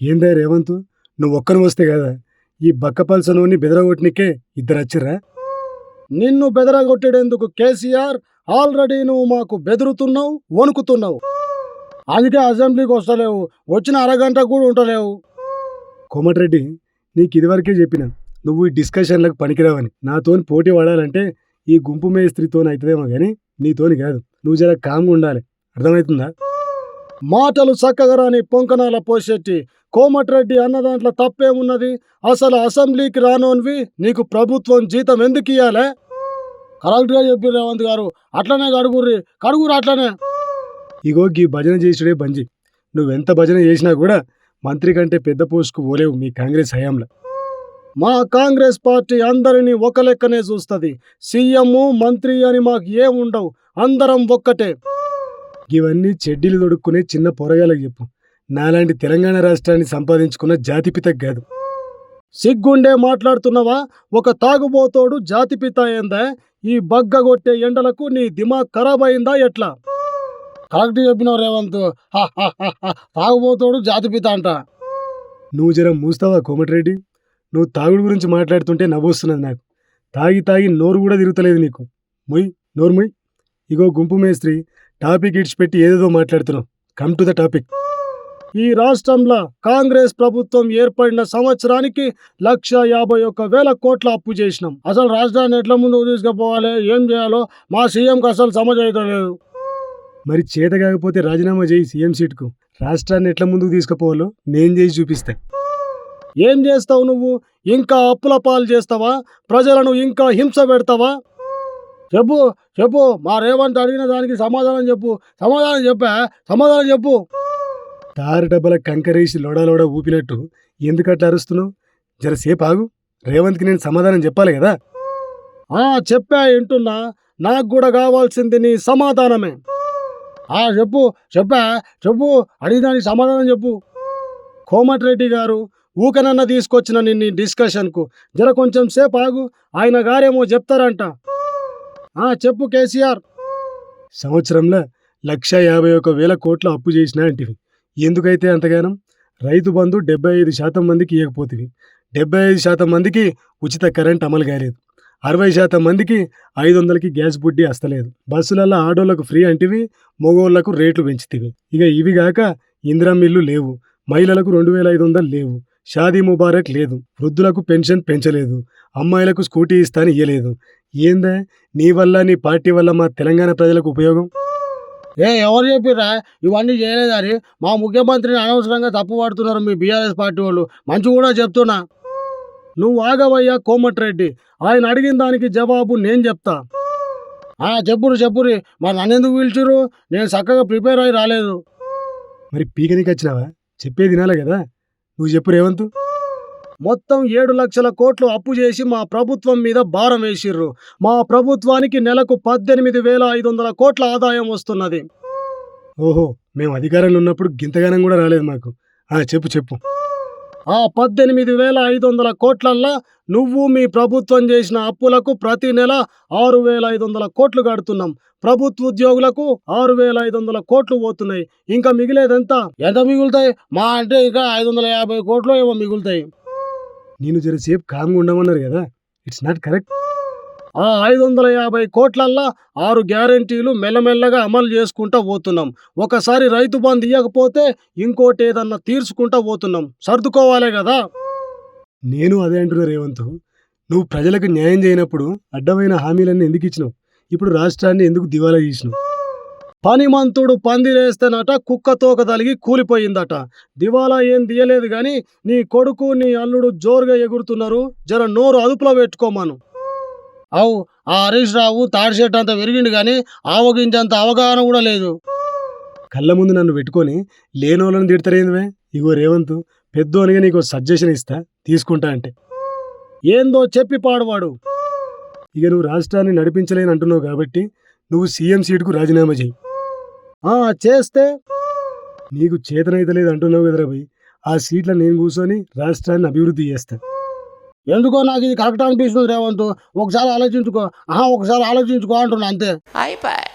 ఏందా రేవంత్? నువ్వు ఒక్కని వస్తే కదా. ఈ బక్కపల్సనోని బెదరగొట్టినకే ఇద్దరు వచ్చిర్రా నిన్ను బెదరగొట్టేందుకు కేసీఆర్? ఆల్రెడీ నువ్వు మాకు బెదురుతున్నావు వణుకుతున్నావు. అందుకే అసెంబ్లీకి వస్తలేవు వచ్చిన అరగంట కూడా ఉండలేవు. కోమటిరెడ్డి నీకు ఇదివరకే చెప్పిన నువ్వు ఈ డిస్కషన్లకు పనికిరావని. నాతోని పోటీ పడాలంటే ఈ గుంపు మేస్త్రితోని అవుతుందేమో కానీ నీతోని కాదు. నువ్వు జర కామ్గా ఉండాలి. అర్థమవుతుందా మాటలు చక్కగా రాని పొంకనాల పోసేట్టి కోమటిరెడ్డి అన్న దాంట్లో తప్పేమున్నది? అసలు అసెంబ్లీకి రానోన్వి నీకు ప్రభుత్వం జీతం ఎందుకు ఇయ్యాలే? కరెక్ట్గా చెప్పి రేవంత్ గారు. అట్లనే కడుగుర్రి. కడుగురు అట్లనే. ఇగో గీ భజన చేసుడే బంజీ. నువ్వెంత భజన చేసినా కూడా మంత్రి కంటే పెద్ద పోస్టుకు పోలేవు మీ కాంగ్రెస్ హయాంలో. మా కాంగ్రెస్ పార్టీ అందరినీ ఒక లెక్కనే చూస్తుంది. సీఎం మంత్రి అని మాకు ఏం ఉండవు అందరం ఒక్కటే. ఇవన్నీ చెడ్డీలు తొడుక్కునే చిన్న పొరగాలకు చెప్పు. నాలాంటి తెలంగాణ రాష్ట్రాన్ని సంపాదించుకున్న జాతిపిత కాదు. సిగ్గుండే మాట్లాడుతున్నావా? ఒక తాగుబోతోడు జాతిపిత అయిందా ఈ బగ్గ కొట్టే ఎండలకు నీ దిమాగ్ ఖరాబ్ అయిందా ఎట్లా? కరెక్ట్ చెప్పినావు రేవంత్. హా, హా, తాగుబోతోడు జాతిపిత అంట. నువ్వు జర మూస్తావా కోమటిరెడ్డి? నువ్వు తాగుడు గురించి మాట్లాడుతుంటే నవ్వొస్తున్నది నాకు. తాగి తాగి నోరు కూడా తిరుగుతలేదు నీకు. మొయ్ నోరు మొయ్. ఇగో గుంపు మేస్త్రి టాపిక్ ఇడిచిపెట్టి ఏదేదో మాట్లాడుతున్నావు. Come to the topic. ఈ రాష్ట్రంలో కాంగ్రెస్ ప్రభుత్వం ఏర్పడిన సంవత్సరానికి లక్ష యాభై ఒక్క వేల కోట్ల అప్పు చేసినాం. అసలు రాష్ట్రాన్ని ఎట్లా ముందుకు తీసుకుపోవాలి? ఏం చేయాలో? మా సీఎంకి అసలు సమజైతం లేదు. మరి చేత కాకపోతే రాజీనామా చేయి సీఎం సీట్కు. రాష్ట్రాన్ని ఎట్లా ముందుకు తీసుకుపోవాలో నేను చేసి చూపిస్తా. ఏం చేస్తావు నువ్వు? ఇంకా అప్పుల పాలు చేస్తావా? ప్రజలను ఇంకా హింస పెడతావా? చెప్పు చెప్పు. మా రేవంత్ అడిగిన దానికి సమాధానం చెప్పు. సమాధానం చెప్పా? సమాధానం చెప్పు. తారు డబ్బల కంకరేసి లోడా ఊపినట్టు ఎందుకట్లా అరుస్తున్నావు? జరసేపు ఆగు. రేవంత్కి నేను సమాధానం చెప్పాలి కదా? ఆ చెప్పా వింటున్నా. నాకు కూడా కావాల్సింది నీ సమాధానమే. ఆ చెప్పు చెప్పా చెప్పు. అడిగినానికి సమాధానం చెప్పు. కోమటిరెడ్డి గారు ఊకనన్న తీసుకొచ్చిన నిన్ను డిస్కషన్కు. జర కొంచెం సేపు ఆగు. ఆయన గారేమో చెప్తారంట. ఆ చెప్పు కేసీఆర్. సంవత్సరంలో లక్ష యాభై ఒక వేల కోట్ల అప్పు చేసినా అంటివి ఎందుకైతే అంతగానం? రైతు బంధు డెబ్బై ఐదు శాతం మందికి ఇవ్వకపోతుంది డెబ్బై ఐదు శాతం మందికి ఉచిత కరెంట్ అమలు కాలేదు. అరవై శాతం మందికి ఐదు వందలకి గ్యాస్ బుడ్డి అస్తలేదు. బస్సులలో ఆడోళ్ళకు ఫ్రీ అంటివి మగోళ్ళకు రేట్లు పెంచుతివి. ఇక ఇవి కాక ఇందిరా మిల్లు లేవు. మహిళలకు రెండు వేల ఐదు వందలు లేవు. షాదీ ముబారక్ లేదు. వృద్ధులకు పెన్షన్ పెంచలేదు. అమ్మాయిలకు స్కూటీ ఇస్తాను ఇయ్యలేదు. ఏందే? నీ వల్ల నీ పార్టీ వల్ల మా తెలంగాణ ప్రజలకు ఉపయోగం? ఏ ఎవరు చెప్పిరా ఇవన్నీ చేయలేదని మా ముఖ్యమంత్రిని అనవసరంగా తప్పు పడుతున్నారు మీ బీఆర్ఎస్ పార్టీ వాళ్ళు. మంచి కూడా చెప్తున్నా. నువ్వు ఆగవయ్యా కోమటిరెడ్డి. ఆయన అడిగిన దానికి జవాబు నేను చెప్తా. ఆ చెప్పురు చెప్పురి మరి నన్ను ఎందుకు పిలిచిరు నేను చక్కగా ప్రిపేర్ అయి రాలేదు. మరి పీకనికి వచ్చినావా? చెప్పేది వినాలి కదా. నువ్వు చెప్పు రేవంతు. మొత్తం ఏడు లక్షల కోట్లు అప్పు చేసి మా ప్రభుత్వం మీద భారం వేసిర్రు. మా ప్రభుత్వానికి నెలకు పద్దెనిమిది వేల ఐదు వందల కోట్ల ఆదాయం వస్తున్నది. ఓహో మేము అధికారంలో ఉన్నప్పుడు గింతగానం కూడా రాలేదు మాకు. ఆ చెప్పు చెప్పు. ఆ పద్దెనిమిది వేల ఐదు వందల కోట్లల్లా నువ్వు మీ ప్రభుత్వం చేసిన అప్పులకు ప్రతి నెల ఆరు వేల ఐదు వందల కోట్లు కడుతున్నాం. ప్రభుత్వ ఉద్యోగులకు ఆరు వేల ఐదు వందల కోట్లు పోతున్నాయి. ఇంకా మిగిలేదంతా ఎంత మిగులుతాయి? మా అంటే ఇంకా ఐదు వందల యాభై కోట్లు ఏమో మిగులుతాయి. నేను జరసేపు కామ్గా ఉండమన్నారు కదా. ఇట్స్ నాట్ కరెక్ట్ ఆ ఐదు వందల యాభై కోట్లల్లా ఆరు గ్యారంటీలు మెల్లమెల్లగా అమలు చేసుకుంటా పోతున్నాం. ఒకసారి రైతు బంద్ ఇవ్వకపోతే ఇంకోటి ఏదన్నా తీర్చుకుంటా పోతున్నాం. సర్దుకోవాలే కదా. నేను అదే అంటున్నా రేవంత్. నువ్వు ప్రజలకు న్యాయం చేయనప్పుడు అడ్డమైన హామీలన్నీ ఎందుకు ఇచ్చినావు? ఇప్పుడు రాష్ట్రాన్ని ఎందుకు దివాలా చేసినావు పనిమంతుడు పందిరేస్తేనట కుక్క తోక తలిగి కూలిపోయిందట. దివాలా ఏం తీయలేదు కానీ నీ కొడుకు నీ అల్లుడు జోరుగా ఎగురుతున్నారు. జర నోరు అదుపులో పెట్టుకోమాను అవు ఆ హరీష్ రావు తాడి అంత విరిగిండు కానీ ఆవగించేంత అవగాహన కూడా లేదు. కళ్ళ ముందు నన్ను పెట్టుకొని లేనోళ్ళని తిడతారేందివే ఇగో రేవంత్ పెద్దోనిగా నీకు సజెషన్ ఇస్తా తీసుకుంటా అంటే. ఏందో చెప్పి పాడవాడు. ఇక నువ్వు రాష్ట్రాన్ని నడిపించలేని అంటున్నావు కాబట్టి నువ్వు సీఎం సీటుకు రాజీనామా చేయి చేస్తే. నీకు చేతనైతే లేదు అంటున్నావు కదరా భయ్. ఆ సీట్లో నేను కూర్చొని రాష్ట్రాన్ని అభివృద్ధి చేస్తా. ఎందుకో నాకు ఇది కరెక్ట్ అనిపిస్తుంది రేవంత్. ఒకసారి ఆలోచించుకో. ఆహా ఒకసారి ఆలోచించుకో అంటున్నా అంతే. అయిపోయి.